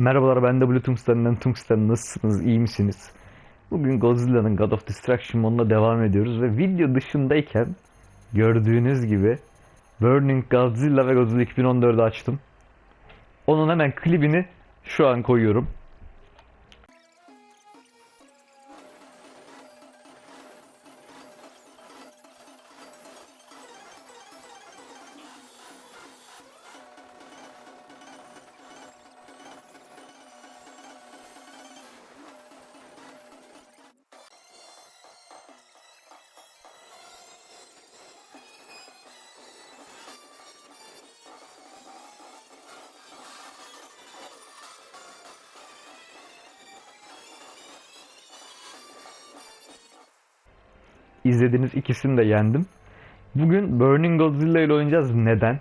Merhabalar ben Blue Tungsten'den Tungsten nasılsınız iyi misiniz? Bugün Godzilla'nın God of Destruction moduna devam ediyoruz ve video dışındayken gördüğünüz gibi Burning Godzilla ve Godzilla 2014'ü açtım. Onun hemen klibini şu an koyuyorum. İzlediğiniz ikisini de yendim. Bugün Burning Godzilla ile oynayacağız. Neden?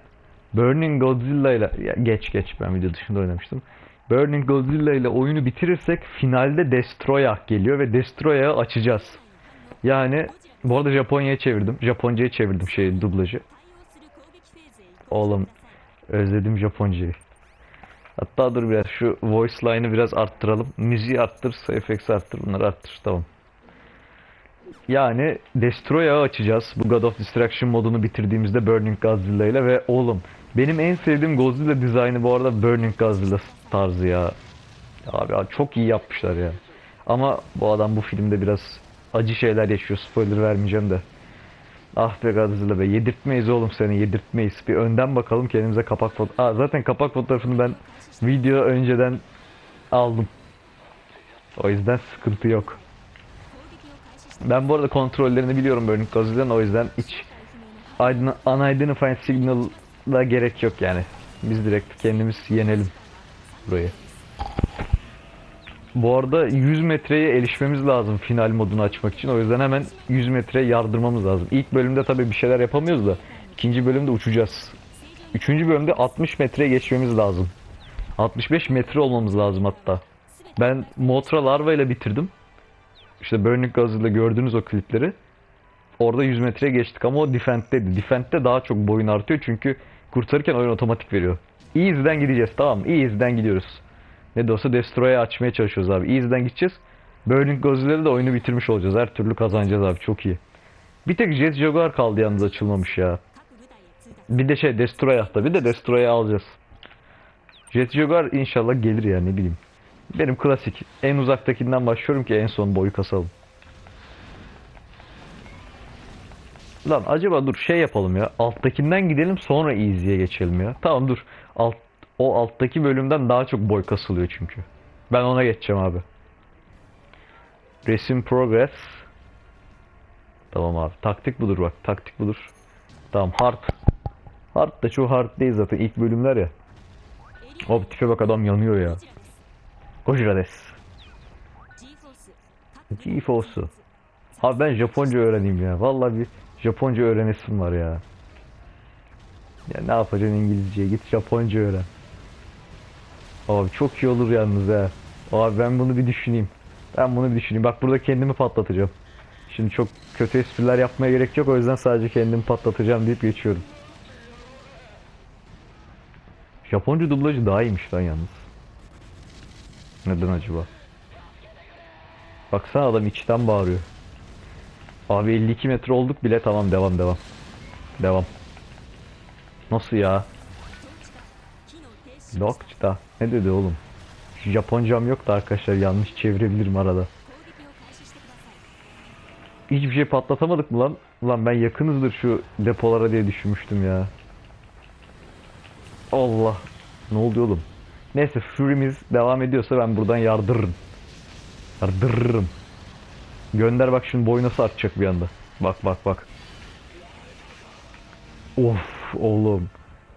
Burning Godzilla ile geç geç ben video dışında oynamıştım. Burning Godzilla ile oyunu bitirirsek finalde Destroya geliyor ve Destroya'yı açacağız. Yani bu arada Japonya'ya çevirdim. Japonca'ya çevirdim şey dublajı. Oğlum özledim Japoncayı. Hatta dur biraz şu voice line'ı biraz arttıralım. Müziği arttır, effects arttır, bunları arttır. Tamam. Yani Destroy'a açacağız. Bu God of Destruction modunu bitirdiğimizde Burning Godzilla ile ve oğlum benim en sevdiğim Godzilla dizaynı bu arada Burning Godzilla tarzı ya. Abi ya çok iyi yapmışlar ya. Ama bu adam bu filmde biraz acı şeyler yaşıyor. Spoiler vermeyeceğim de. Ah be Godzilla be yedirtmeyiz oğlum seni yedirtmeyiz. Bir önden bakalım kendimize kapak foto. Aa, zaten kapak fotoğrafını ben video önceden aldım. O yüzden sıkıntı yok. Ben bu arada kontrollerini biliyorum Burning Godzilla'nın o yüzden hiç ident- unidentified signal'a gerek yok yani. Biz direkt kendimiz yenelim burayı. Bu arada 100 metreye erişmemiz lazım final modunu açmak için. O yüzden hemen 100 metreye yardırmamız lazım. İlk bölümde tabii bir şeyler yapamıyoruz da ikinci bölümde uçacağız. Üçüncü bölümde 60 metreye geçmemiz lazım. 65 metre olmamız lazım hatta. Ben Motra Larva ile bitirdim. İşte Burning Godzilla gördüğünüz o klipleri. Orada 100 metreye geçtik ama o Defend'teydi. Defend'de daha çok boyun artıyor çünkü kurtarırken oyun otomatik veriyor. Easy'den gideceğiz tamam? Easy'den gidiyoruz. Ne de olsa Destroy'ı açmaya çalışıyoruz abi. Easy'den gideceğiz. Burning Godzilla'da da oyunu bitirmiş olacağız. Her türlü kazanacağız abi çok iyi. Bir tek Jet Jaguar kaldı yalnız açılmamış ya. Bir de şey Destroy hatta bir de Destroy'ı alacağız. Jet Jaguar inşallah gelir ya ne bileyim. Benim klasik. En uzaktakinden başlıyorum ki en son boyu kasalım. Lan acaba dur şey yapalım ya. Alttakinden gidelim sonra easy'ye geçelim ya. Tamam dur. Alt, o alttaki bölümden daha çok boy kasılıyor çünkü. Ben ona geçeceğim abi. Resim progress. Tamam abi. Taktik budur bak. Taktik budur. Tamam hard. Hard da çok hard değil zaten. ilk bölümler ya. Abi tipe bak adam yanıyor ya. Gojira des. GeForce'u. Abi ben Japonca öğreneyim ya. Vallahi bir Japonca öğrenesim var ya. Ya ne yapacaksın İngilizceye? Git Japonca öğren. Abi çok iyi olur yalnız ha. Abi ben bunu bir düşüneyim. Ben bunu bir düşüneyim. Bak burada kendimi patlatacağım. Şimdi çok kötü espriler yapmaya gerek yok. O yüzden sadece kendimi patlatacağım deyip geçiyorum. Japonca dublajı daha iyiymiş lan yalnız. Neden acaba? Baksana adam içten bağırıyor. Abi 52 metre olduk bile tamam devam devam. Devam. Nasıl ya? Da. Ne dedi oğlum? Japoncam yok da arkadaşlar yanlış çevirebilirim arada. Hiçbir şey patlatamadık mı lan? Ulan ben yakınızdır şu depolara diye düşünmüştüm ya. Allah. Ne oldu oğlum? Neyse Fury'miz devam ediyorsa ben buradan yardırırım. Yardırırım. Gönder bak şimdi boy nasıl artacak bir anda. Bak bak bak. Of oğlum.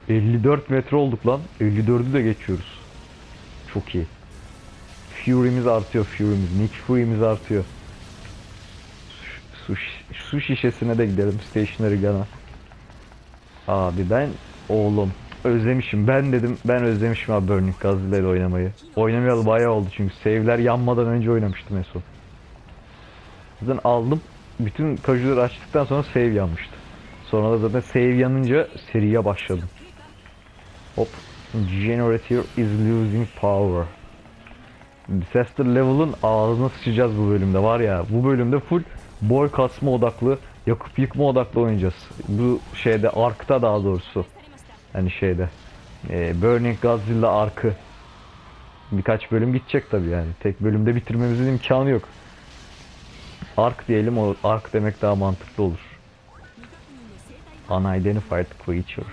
54 metre olduk lan. 54'ü de geçiyoruz. Çok iyi. Fury'miz artıyor Fury'miz. Nick Fury'miz artıyor. Su, su, su şişesine de gidelim. Stationary Gun'a. Abi ben oğlum özlemişim. Ben dedim ben özlemişim abi Burning ile oynamayı. Oynamayalı bayağı oldu çünkü save'ler yanmadan önce oynamıştım en son. Zaten aldım. Bütün kajuları açtıktan sonra save yanmıştı. Sonra da zaten save yanınca seriye başladım. Hop. Generator is losing power. Disaster Level'ın ağzına sıçacağız bu bölümde var ya. Bu bölümde full boy kasma odaklı, yakıp yıkma odaklı oynayacağız. Bu şeyde Ark'ta daha doğrusu. Hani şeyde. e, Burning Godzilla Ark'ı. Birkaç bölüm gidecek tabi yani. Tek bölümde bitirmemizin imkanı yok. Ark diyelim o Ark demek daha mantıklı olur. Unidentified creature.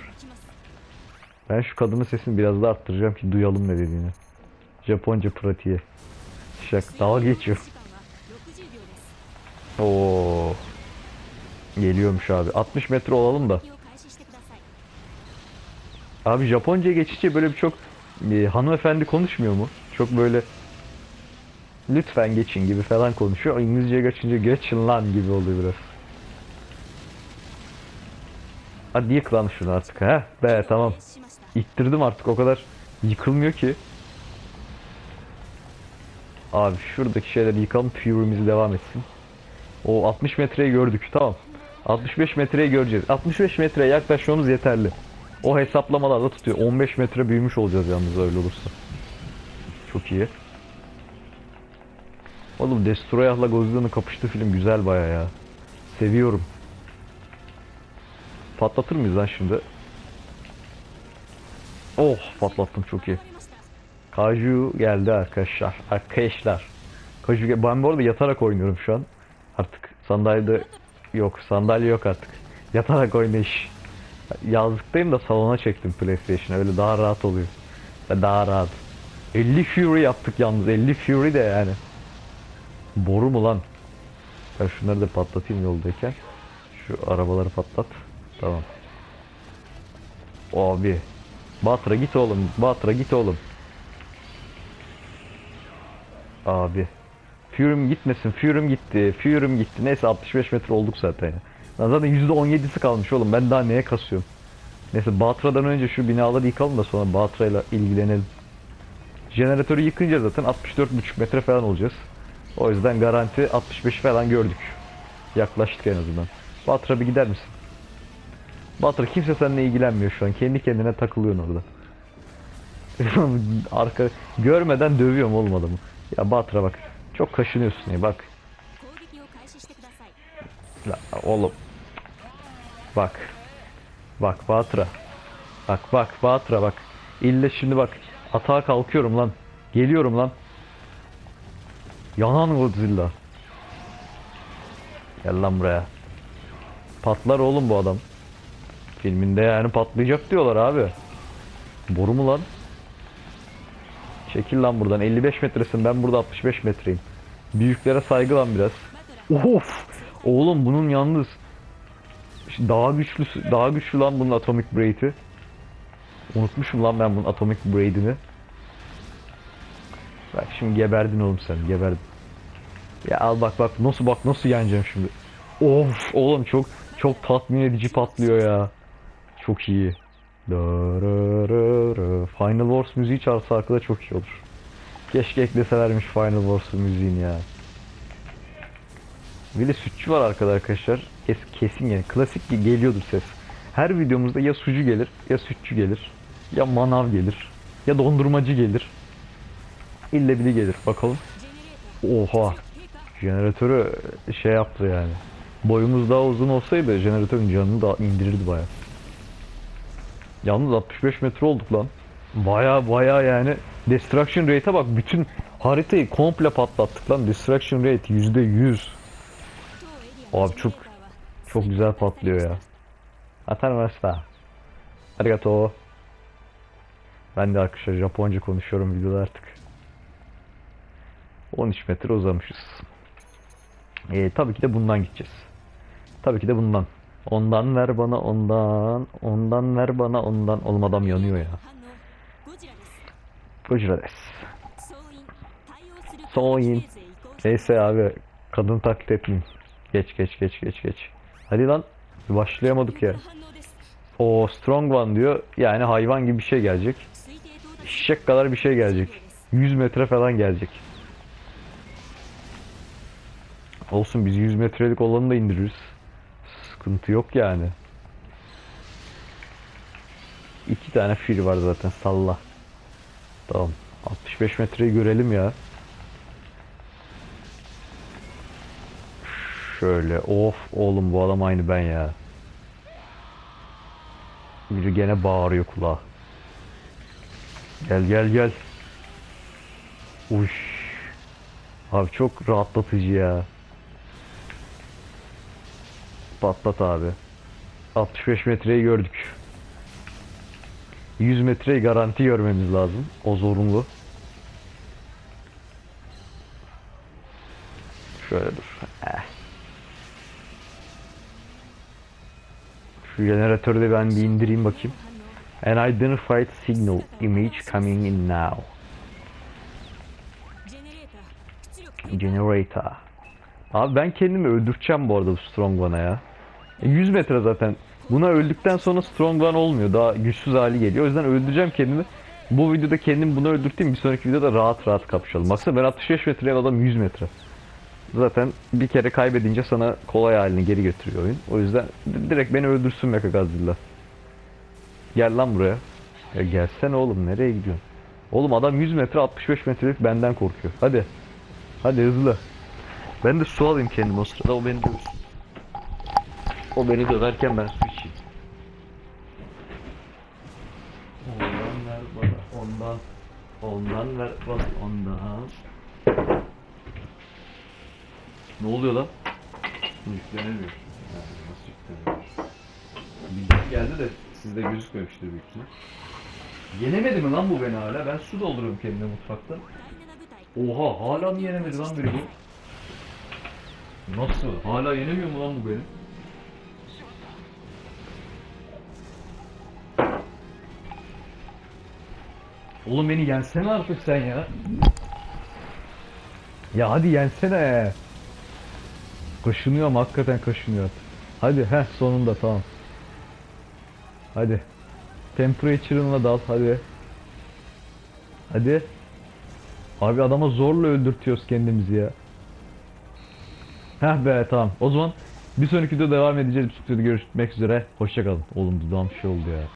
Ben şu kadının sesini biraz daha arttıracağım ki duyalım ne dediğini. Japonca pratiği. Şak dalga geçiyor. Oo. Geliyormuş abi. 60 metre olalım da. Abi Japonca'ya geçince böyle bir çok e, hanımefendi konuşmuyor mu? Çok böyle lütfen geçin gibi falan konuşuyor. İngilizceye geçince geçin lan gibi oluyor biraz. Hadi yık lan şunu artık ha. Be tamam. İttirdim artık o kadar yıkılmıyor ki. Abi şuradaki şeyleri yıkalım Fury'miz devam etsin. O 60 metreyi gördük tamam. 65 metreyi göreceğiz. 65 metreye yaklaşmamız yeterli. O hesaplamalarda tutuyor. 15 metre büyümüş olacağız yalnız öyle olursa. Çok iyi. Oğlum Destroyer'la Godzilla'nın kapıştığı film güzel baya ya. Seviyorum. Patlatır mıyız lan şimdi? Oh patlattım çok iyi. Kaju geldi arkadaşlar. Arkadaşlar. Kaju ben bu arada yatarak oynuyorum şu an. Artık sandalyede yok. Sandalye yok artık. Yatarak oynayış. Yazlıktayım da salona çektim PlayStation'a. Öyle daha rahat oluyor. Daha rahat. 50 Fury yaptık yalnız. 50 Fury de yani. Boru mu lan? Ben şunları da patlatayım yoldayken. Şu arabaları patlat. Tamam. Abi. Batra git oğlum. Batra git oğlum. Abi. Fury'm gitmesin. Fury'm gitti. Fury'm gitti. Neyse 65 metre olduk zaten. Lan Zaten %17'si kalmış oğlum. Ben daha neye kasıyorum? Neyse Batra'dan önce şu binaları yıkalım da sonra Batra'yla ilgilenelim. Jeneratörü yıkınca zaten 64,5 metre falan olacağız. O yüzden garanti 65 falan gördük. Yaklaştık en azından. Batra bir gider misin? Batra kimse seninle ilgilenmiyor şu an. Kendi kendine takılıyorsun orada. Arka görmeden dövüyorum oğlum adamı. Ya Batra bak. Çok kaşınıyorsun ya bak. La, oğlum. Bak. Bak Batra. Bak bak Batra bak. İlle şimdi bak. Atağa kalkıyorum lan. Geliyorum lan. Yanan Godzilla. Gel lan buraya. Patlar oğlum bu adam. Filminde yani patlayacak diyorlar abi. Boru mu lan? Çekil lan buradan. 55 metresin ben burada 65 metreyim. Büyüklere saygı lan biraz. Of! Oğlum bunun yalnız daha güçlü daha güçlü lan bunun Atomic Braid'i. Unutmuşum lan ben bunun Atomic Braid'ini. Bak şimdi geberdin oğlum sen geberdin. Ya al bak bak nasıl bak nasıl yeneceğim şimdi. Of oğlum çok çok tatmin edici patlıyor ya. Çok iyi. Final Wars müziği çalsa arkada çok iyi olur. Keşke ekleselermiş Final Wars müziğini ya. Bir de sütçü var arkada arkadaşlar. Kes, kesin yani. Klasik ge- geliyordur ses. Her videomuzda ya sucu gelir, ya sütçü gelir, ya manav gelir, ya dondurmacı gelir. İlle biri gelir. Bakalım. Oha. Jeneratörü şey yaptı yani. Boyumuz daha uzun olsaydı jeneratörün canını da indirirdi baya. Yalnız 65 metre olduk lan. Baya baya yani destruction rate'e bak bütün haritayı komple patlattık lan. Destruction rate %100. Abi çok çok güzel patlıyor ya. Atar masta. Arigato. Ben de arkadaşlar Japonca konuşuyorum videoda artık. 13 metre uzamışız. Ee, tabii ki de bundan gideceğiz. Tabii ki de bundan. Ondan ver bana ondan. Ondan ver bana ondan. Oğlum adam yanıyor ya. Gojira des. Soin. Neyse abi. Kadın taklit etmeyeyim. Geç geç geç geç geç. Hadi lan. Başlayamadık ya. O strong one diyor. Yani hayvan gibi bir şey gelecek. Şişek kadar bir şey gelecek. 100 metre falan gelecek. Olsun biz 100 metrelik olanı da indiririz. Sıkıntı yok yani. İki tane fil var zaten salla. Tamam. 65 metreyi görelim ya. Şöyle of oğlum bu adam aynı ben ya. Biri gene bağırıyor kulağa. Gel gel gel. Uş. Abi çok rahatlatıcı ya. Patlat abi. 65 metreyi gördük. 100 metreyi garanti görmemiz lazım. O zorunlu. Şöyle dur. Eh. Şu jeneratörü de ben bir indireyim bakayım. An identified signal image coming in now. Generator. Abi ben kendimi öldürteceğim bu arada bu Strong One'a ya. E, 100 metre zaten. Buna öldükten sonra Strong One olmuyor. Daha güçsüz hali geliyor. O yüzden öldüreceğim kendimi. Bu videoda kendimi buna öldürteyim. Bir sonraki videoda rahat rahat kapışalım. Baksana ben 65 metreye adam 100 metre. Zaten bir kere kaybedince sana kolay halini geri götürüyor oyun. O yüzden di- direkt beni öldürsün Mechagodzilla. Gel lan buraya. Ya gelsene oğlum nereye gidiyorsun? Oğlum adam 100 metre 65 metrelik benden korkuyor. Hadi. Hadi hızlı. Ben de su alayım kendim o sırada o beni dövsün. O beni döverken ben su içeyim. Ondan ver bana ondan. Ondan ver bana ondan. Ne oluyor lan? Yüklenemiyor. Yani nasıl yükleniyor? geldi de sizde gözükmemiştir büyük ihtimalle. Yenemedi mi lan bu beni hala? Ben su dolduruyorum kendime mutfakta. Oha hala mı yenemedi lan biri bu? Nasıl? Hala yenemiyor mu lan bu beni? Oğlum beni yensene artık sen ya. Ya hadi yensene. Kaşınıyorum hakikaten kaşınıyorum. Hadi heh sonunda tamam. Hadi. Temperature'ınla dal hadi. Hadi. Abi adama zorla öldürtüyoruz kendimizi ya. Heh be tamam. O zaman bir sonraki videoda devam edeceğiz. Bir sonraki görüşmek üzere. Hoşçakalın. Oğlum dudağım şey oldu ya.